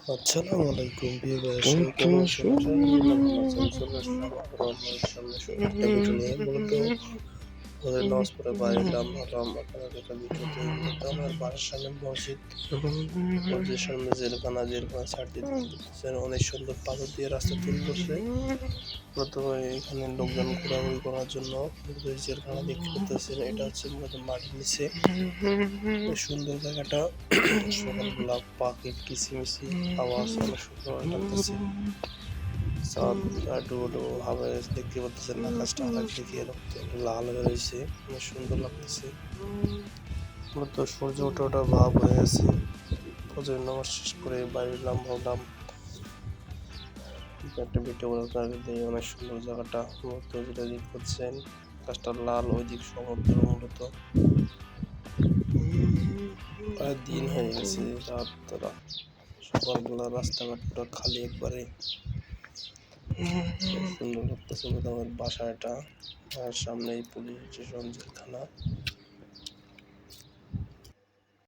আসসালামু আলাইকুম দর্শক কেমন আছেন আশা করি ভালো আছেন চলে আসলাম আপনাদের সামনে একটা ভিডিও নিয়ে। মূলত ওদের নামাজ পড়ে বাইরে এলাম ভাবলাম আপনাদের একটা ভিডিও তৈরি আমার বাসার সামনে মসজিদ। মসজিদের সামনে জেলখানা জেলখানা ছাড় দিচ্ছেন অনেক সুন্দর পাথর দিয়ে রাস্তা তৈরি করছে। মূলত এখানে লোকজন ঘোরাঘুরি করার জন্য জেলখানা দেখতে করতেছেন এটা হচ্ছে মূলত মাটির নিচে। সুন্দর জায়গাটা সকালবেলা পাখির কিচিমিচি আওয়াজ অনেক সুন্দর লাগতেছে আর ডুবো ডুবো ভাবে দেখতে পাচ্ছেন আকাশটা আকাশ দেখে রক্ত লাল হয়ে রয়েছে অনেক সুন্দর লাগতেছে। মূলত সূর্য ওঠা ওঠা ভাব হয়ে গেছে ফজর নামাজ শেষ করে বাইরে এলাম ভাবলাম একটা ভিডিও আপনাকে দিয়ে অনেক সুন্দর জায়গাটা মূলত যেটা দেখতে পাচ্ছেন আকাশটা লাল ওই দিক সমুদ্র মূলত। প্রায় দিন হয়ে গেছে, রাত সকালবেলা রাস্তাঘাট পুরো খালি একবারে। সুন্দর লাগতেছে বোধ আমার বাসা এটা। আর সামনেই পুলিশ স্টেশন জেলখানা।